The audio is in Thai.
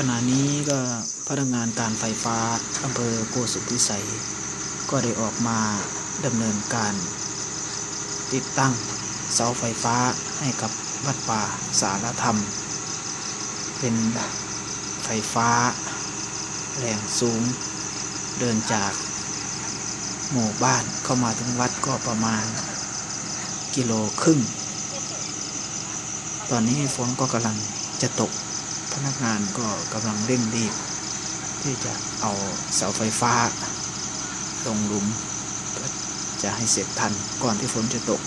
ขณะนี้ก็พนักงานการไฟฟ้าอำเภอโกสุพิสัย ก็ได้ออกมาดำเนินการ ติดตั้งเสาไฟฟ้าให้กับวัดป่าสารธรรม เป็นไฟฟ้า แรงสูง เดินจากหมู่บ้านเข้ามาถึงวัดก็ประมาณกิโลครึ่ง ตอนนี้ฝนก็กำลังจะตก พนักงานก็กำลังเร่งรีบ ที่จะเอาเสาไฟฟ้า ลงหลุมเพื่อจะให้เสร็จทันก่อนที่ฝนจะตก